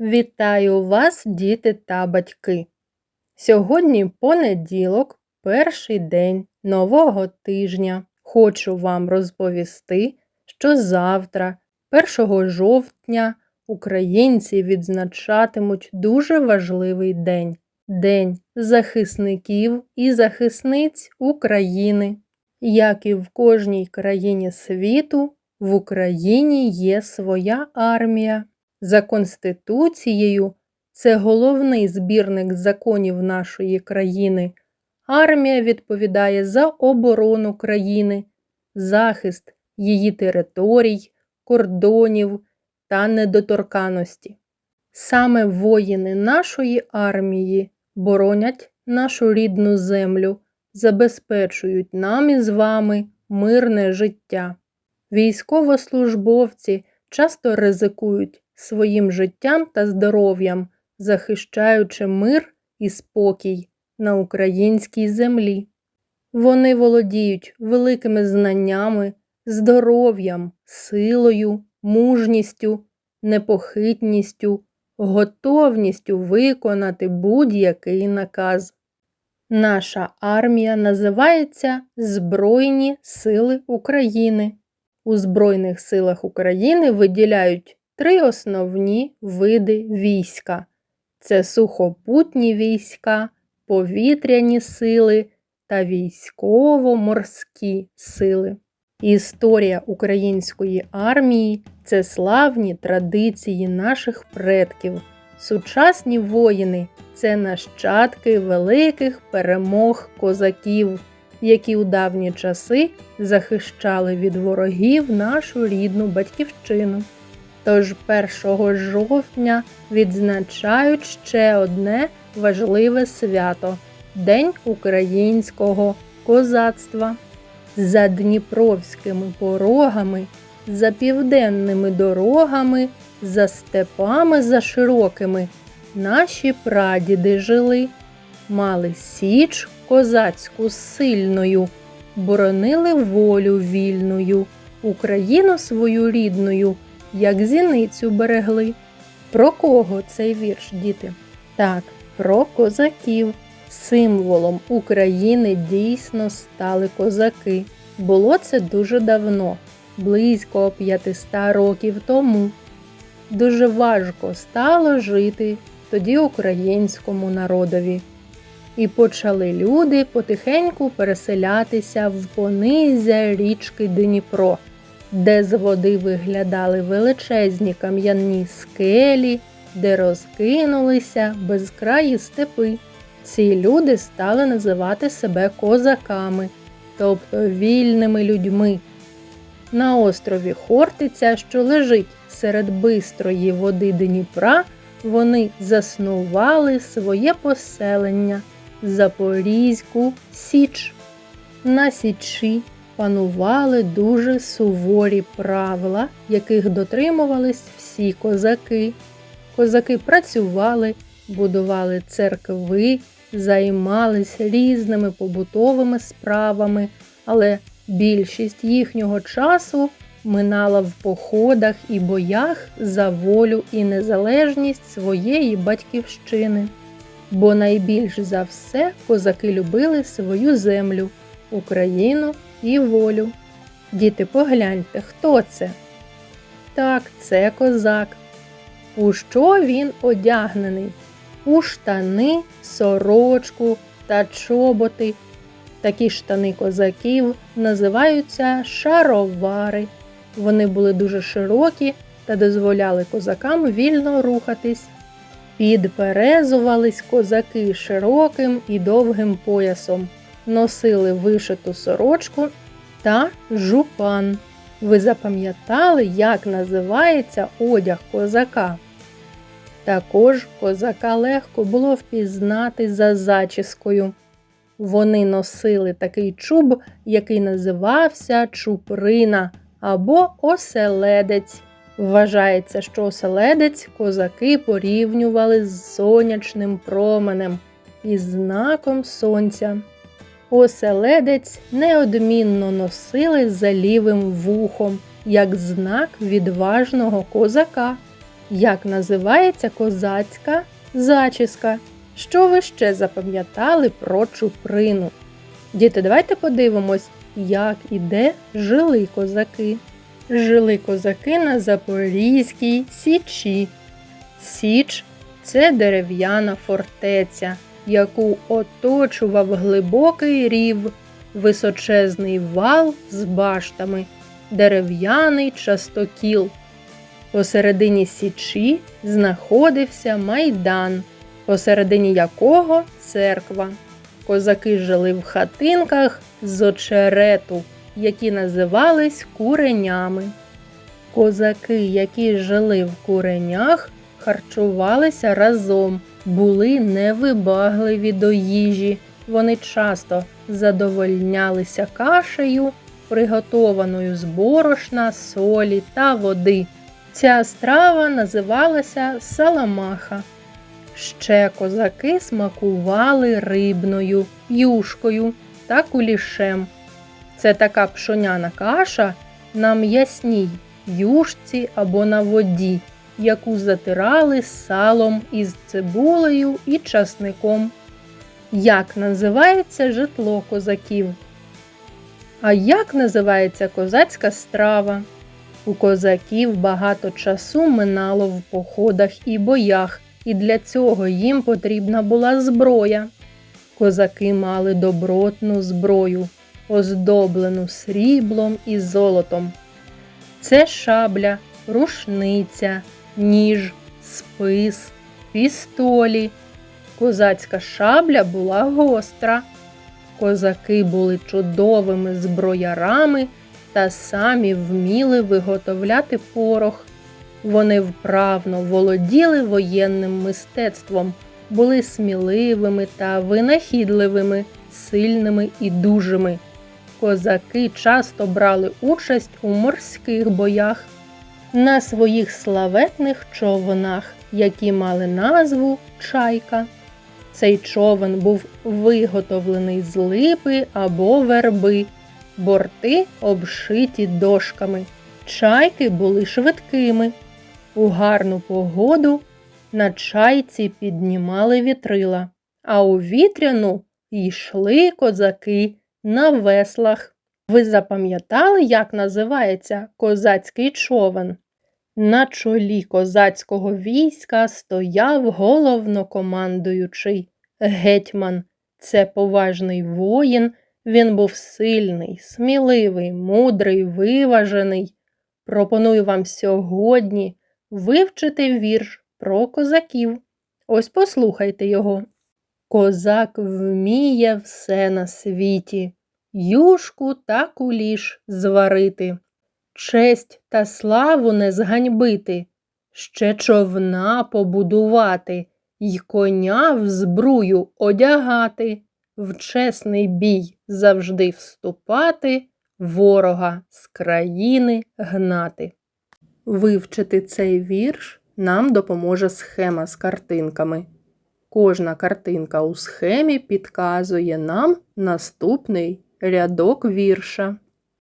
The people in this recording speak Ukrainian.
Вітаю вас, діти та батьки! Сьогодні понеділок, перший день нового тижня. Хочу вам розповісти, що завтра, 1 жовтня, українці відзначатимуть дуже важливий день День захисників і захисниць України. Як і в кожній країні світу, в Україні є своя армія. За Конституцією, це головний збірник законів нашої країни. Армія відповідає за оборону країни, захист її територій, кордонів та недоторканості. Саме воїни нашої армії боронять нашу рідну землю, забезпечують нам із вами мирне життя. Військовослужбовці часто ризикують своїм життям та здоров'ям, захищаючи мир і спокій на українській землі. Вони володіють великими знаннями, здоров'ям, силою, мужністю, непохитністю, готовністю виконати будь-який наказ. Наша армія називається Збройні Сили України. У Збройних силах України виділяють три основні види війська: це сухопутні війська, повітряні сили та військово-морські сили. Історія української армії це славні традиції наших предків. Сучасні воїни це нащадки великих перемог козаків, які у давні часи захищали від ворогів нашу рідну батьківщину. Тож 1 жовтня відзначають ще одне важливе свято День українського козацтва. За дніпровськими порогами, за південними дорогами, за степами за широкими наші прадіди жили, мали січ козацьку сильною, боронили волю вільною, Україну свою рідною як зіницю берегли. Про кого цей вірш, діти? Так, про козаків. Символом України дійсно стали козаки. Було це дуже давно, близько 500 років тому. Дуже важко стало жити тоді українському народові. І почали люди потихеньку переселятися в понизя річки Дніпро де з води виглядали величезні кам'яні скелі, де розкинулися безкраї степи. Ці люди стали називати себе козаками, тобто вільними людьми. На острові Хортиця, що лежить серед бистрої води Дніпра, вони заснували своє поселення Запорізьку Січ. На Січі панували дуже суворі правила, яких дотримувались всі козаки. Козаки працювали, будували церкви, займалися різними побутовими справами, але більшість їхнього часу минала в походах і боях за волю і незалежність своєї батьківщини. Бо найбільш за все козаки любили свою землю, Україну і волю. Діти, погляньте, хто це? Так, це козак. У що він одягнений? У штани, сорочку та чоботи. Такі штани козаків називаються шаровари. Вони були дуже широкі та дозволяли козакам вільно рухатись. Підперезувались козаки широким і довгим поясом носили вишиту сорочку та жупан. Ви запам'ятали, як називається одяг козака? Також козака легко було впізнати за зачіскою. Вони носили такий чуб, який називався чуприна або оселедець. Вважається, що оселедець козаки порівнювали з сонячним променем і знаком сонця. Оселедець неодмінно носили за лівим вухом, як знак відважного козака. Як називається козацька зачіска? Що ви ще запам'ятали про чуприну? Діти, давайте подивимось, як і де жили козаки. Жили козаки на Запорізькій Січі. Січ це дерев'яна фортеця, яку оточував глибокий рів, височезний вал з баштами, дерев'яний частокіл. Посередині січі знаходився майдан, посередині якого церква. Козаки жили в хатинках з очерету, які називались куренями. Козаки, які жили в куренях, харчувалися разом, були невибагливі до їжі. Вони часто задовольнялися кашею, приготованою з борошна, солі та води. Ця страва називалася саламаха. Ще козаки смакували рибною, юшкою та кулішем. Це така пшоняна каша на м'ясній юшці або на воді, яку затирали салом із цибулею і часником. Як називається житло козаків? А як називається козацька страва? У козаків багато часу минало в походах і боях, і для цього їм потрібна була зброя. Козаки мали добротну зброю, оздоблену сріблом і золотом. Це шабля, рушниця, ніж, спис, пістолі. Козацька шабля була гостра. Козаки були чудовими зброярами та самі вміли виготовляти порох. Вони вправно володіли воєнним мистецтвом, були сміливими та винахідливими, сильними і дужими. Козаки часто брали участь у морських боях на своїх славетних човнах, які мали назву чайка. Цей човен був виготовлений з липи або верби, борти обшиті дошками. Чайки були швидкими. У гарну погоду на чайці піднімали вітрила, а у вітряну йшли козаки на веслах. Ви запам'ятали, як називається козацький човен? На чолі козацького війська стояв головнокомандуючий гетьман. Це поважний воїн. Він був сильний, сміливий, мудрий, виважений. Пропоную вам сьогодні вивчити вірш про козаків. Ось послухайте його. Козак вміє все на світі, юшку та куліш зварити, честь та славу не зганьбити, ще човна побудувати, й коня в збрую одягати, в чесний бій завжди вступати, ворога з країни гнати. Вивчити цей вірш нам допоможе схема з картинками. Кожна картинка у схемі підказує нам наступний рядок вірша.